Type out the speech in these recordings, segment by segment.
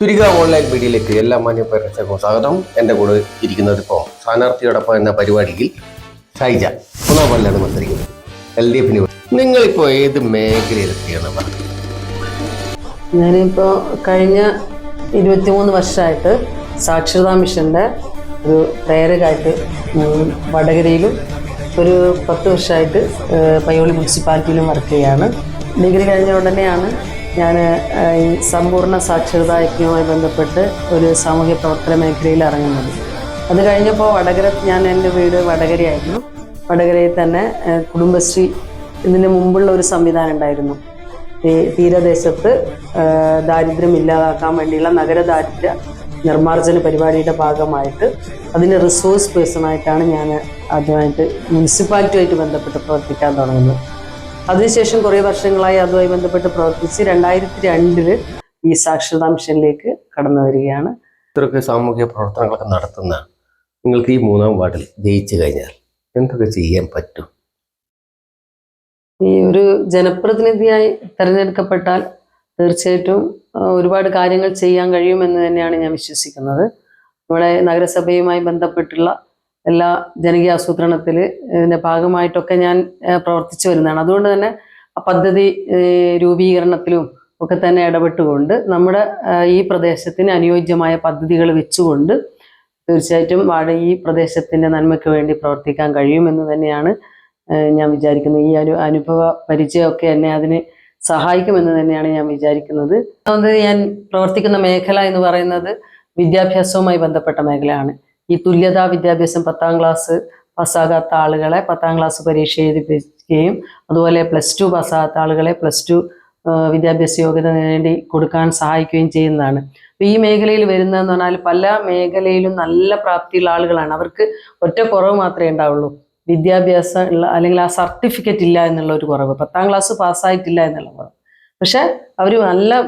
ചുരിക online മീഡിയയിലേക്ക് എല്ലാ മാന്യ സ്വാഗതം. എന്റെ കൂടെ ഇരിക്കുന്നത് ഇപ്പോൾ സ്ഥാനാർത്ഥിയോടൊപ്പം എന്ന പരിപാടിയിൽ ഷൈജ മൂന്നാം വല്ലാണ് മത്സരിക്കുന്നത്. എൽ ഡി എഫിന് നിങ്ങളിപ്പോൾ ഏത് മേഖലയിലെത്തിയാണ്? ഞാനിപ്പോൾ കഴിഞ്ഞ ഇരുപത്തിമൂന്ന് വർഷമായിട്ട് സാക്ഷരതാ മിഷന്റെ ഒരു പ്രേരകായിട്ട് വടകരയിലും ഒരു പത്ത് വർഷമായിട്ട് പയ്യോളി മുനിസിപ്പാലിറ്റിയിലും വർക്ക് ചെയ്യാണ് ഡിഗ്രി കഴിഞ്ഞ ഉടനെയാണ് ഞാൻ ഈ സമ്പൂർണ സാക്ഷരതാ യജ്ഞവുമായി ബന്ധപ്പെട്ട് ഒരു സാമൂഹ്യ പ്രവർത്തന മേഖലയിൽ ഇറങ്ങുന്നത്. അത് കഴിഞ്ഞപ്പോൾ വടകര ഞാൻ എന്റെ വീട് വടകരയായിരുന്നു. വടകരയിൽ തന്നെ കുടുംബശ്രീ ഇതിന് മുമ്പുള്ള ഒരു സംവിധാനം ഉണ്ടായിരുന്നു. തീരദേശത്ത് ദാരിദ്ര്യം ഇല്ലാതാക്കാൻ വേണ്ടിയുള്ള നഗര ദാരിദ്ര്യ നിർമ്മാർജന പരിപാടിയുടെ ഭാഗമായിട്ട് അതിന് റിസോഴ്സ് പേഴ്സണായിട്ടാണ് ഞാൻ ആദ്യമായിട്ട് മുനിസിപ്പാലിറ്റിയുമായിട്ട് ബന്ധപ്പെട്ട് പ്രവർത്തിക്കാൻ തുടങ്ങുന്നത്. അതിനുശേഷം കുറേ വർഷങ്ങളായി അതുമായി ബന്ധപ്പെട്ട് പ്രവർത്തിച്ച് രണ്ടായിരത്തി രണ്ടിൽ ഈ സാക്ഷരതാ മിഷനിലേക്ക് കടന്നു വരികയാണ്. ഇത്രയൊക്കെ സാമൂഹിക പ്രവർത്തനങ്ങളൊക്കെ നടത്തുന്ന നിങ്ങൾക്ക് ഈ മൂന്നാം വാർഡിൽ ജയിച്ചു കഴിഞ്ഞാൽ എന്തൊക്കെ ചെയ്യാൻ പറ്റും? ഈ ഒരു ജനപ്രതിനിധിയായി തിരഞ്ഞെടുക്കപ്പെട്ടാൽ തീർച്ചയായിട്ടും ഒരുപാട് കാര്യങ്ങൾ ചെയ്യാൻ കഴിയുമെന്ന് തന്നെയാണ് ഞാൻ വിശ്വസിക്കുന്നത്. നമ്മുടെ നഗരസഭയുമായി ബന്ധപ്പെട്ടുള്ള എല്ലാ ജനകീയ ആസൂത്രണത്തിൽ ഇതിന്റെ ഭാഗമായിട്ടൊക്കെ ഞാൻ പ്രവർത്തിച്ചു വരുന്നതാണ്. അതുകൊണ്ട് തന്നെ ആ പദ്ധതി രൂപീകരണത്തിലും ഒക്കെ തന്നെ ഇടപെട്ടുകൊണ്ട് നമ്മുടെ ഈ പ്രദേശത്തിന് അനുയോജ്യമായ പദ്ധതികൾ വെച്ചുകൊണ്ട് തീർച്ചയായിട്ടും വാഴ ഈ പ്രദേശത്തിന്റെ നന്മയ്ക്ക് വേണ്ടി പ്രവർത്തിക്കാൻ കഴിയുമെന്ന് തന്നെയാണ് ഞാൻ വിചാരിക്കുന്നത്. ഈ അനു അനുഭവ പരിചയമൊക്കെ എന്നെ അതിന് സഹായിക്കുമെന്ന് തന്നെയാണ് ഞാൻ വിചാരിക്കുന്നത്. അതുകൊണ്ട് ഞാൻ പ്രവർത്തിക്കുന്ന മേഖല എന്ന് പറയുന്നത് വിദ്യാഭ്യാസവുമായി ബന്ധപ്പെട്ട മേഖലയാണ്. ഈ തുല്യതാ വിദ്യാഭ്യാസം പത്താം ക്ലാസ് പാസ്സാകാത്ത ആളുകളെ പത്താം ക്ലാസ് പരീക്ഷ എഴുതിപ്പിക്കുകയും അതുപോലെ പ്ലസ് ടു പാസ്സാകാത്ത ആളുകളെ പ്ലസ് ടു വിദ്യാഭ്യാസ യോഗ്യത നേടി കൊടുക്കാൻ സഹായിക്കുകയും ചെയ്യുന്നതാണ്. അപ്പോൾ ഈ മേഖലയിൽ വരുന്നതെന്ന് പറഞ്ഞാൽ പല മേഖലയിലും നല്ല പ്രാപ്തിയുള്ള ആളുകളാണ്. അവർക്ക് ഒറ്റ കുറവ് മാത്രമേ ഉണ്ടാവുള്ളൂ. വിദ്യാഭ്യാസം ഉള്ള അല്ലെങ്കിൽ ആ സർട്ടിഫിക്കറ്റ് ഇല്ല എന്നുള്ള ഒരു കുറവ്. പത്താം ക്ലാസ് പാസ്സായിട്ടില്ല എന്നുള്ള കുറവ്. പക്ഷെ അവർ നല്ല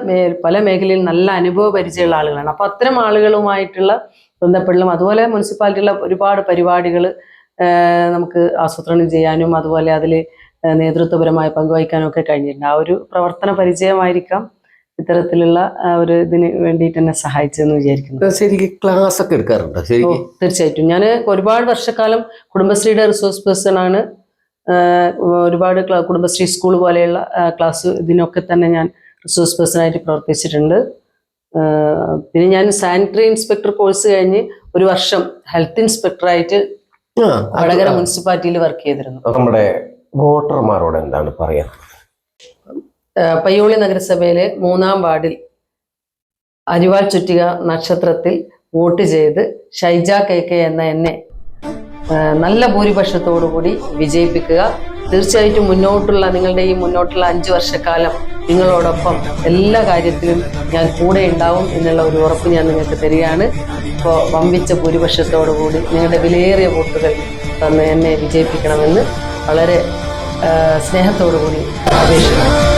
പല മേഖലയിൽ നല്ല അനുഭവ പരിചയമുള്ള ആളുകളാണ്. അപ്പോൾ അത്തരം ആളുകളുമായിട്ടുള്ള ബന്ധപ്പെടലും അതുപോലെ മുനിസിപ്പാലിറ്റിയുള്ള ഒരുപാട് പരിപാടികൾ നമുക്ക് ആസൂത്രണം ചെയ്യാനും അതുപോലെ അതിൽ നേതൃത്വപരമായി പങ്കുവഹിക്കാനും ഒക്കെ കഴിഞ്ഞിട്ടുണ്ട്. ആ ഒരു പ്രവർത്തന പരിചയമായിരിക്കാം ഇത്തരത്തിലുള്ള ഒരു ഇതിന് വേണ്ടിയിട്ട് എന്നെ സഹായിച്ചതെന്ന് വിചാരിക്കുന്നു. ശരിക്കും ക്ലാസ് ഒക്കെ എടുക്കാറുണ്ടോ തീർച്ചയായിട്ടും. ഞാൻ ഒരുപാട് വർഷക്കാലം കുടുംബശ്രീയുടെ റിസോഴ്സ് പേഴ്സൺ ആണ് ഒരുപാട് കുടുംബശ്രീ സ്കൂൾ പോലെയുള്ള ക്ലാസ് ഇതിനൊക്കെ തന്നെ ഞാൻ റിസോഴ്സ് പേഴ്സണായിട്ട് പ്രവർത്തിച്ചിട്ടുണ്ട്. പിന്നെ ഞാൻ സാനിറ്ററി ഇൻസ്പെക്ടർ കോഴ്സ് കഴിഞ്ഞ് ഒരു വർഷം ഹെൽത്ത് ഇൻസ്പെക്ടറായിട്ട് വടകര മുനിസിപ്പാലിറ്റിയിൽ വർക്ക് ചെയ്തിരുന്നു. നമ്മുടെ വോട്ടർമാരോട് എന്താണ് പറയാൻ? പയ്യോളി നഗരസഭയിലെ മൂന്നാം വാർഡിൽ അരിവാൾ ചുറ്റിക നക്ഷത്രത്തിൽ വോട്ട് ചെയ്ത് ഷൈജ കെ കെ എന്ന എന്നെ നല്ല ഭൂരിപക്ഷത്തോടുകൂടി വിജയിപ്പിക്കുക. തീർച്ചയായിട്ടും മുന്നോട്ടുള്ള നിങ്ങളുടെ ഈ മുന്നോട്ടുള്ള അഞ്ച് വർഷക്കാലം നിങ്ങളോടൊപ്പം എല്ലാ കാര്യത്തിലും ഞാൻ കൂടെ ഉണ്ടാവും എന്നുള്ള ഒരു ഉറപ്പ് ഞാൻ നിങ്ങൾക്ക് തരികയാണ്. ഇപ്പോൾ വമ്പിച്ച ഭൂരിപക്ഷത്തോടുകൂടി നിങ്ങളുടെ വിലയേറിയ വോട്ടുകൾ തന്ന് എന്നെ വിജയിപ്പിക്കണമെന്ന് വളരെ സ്നേഹത്തോടു കൂടി അപേക്ഷിക്കുന്നു.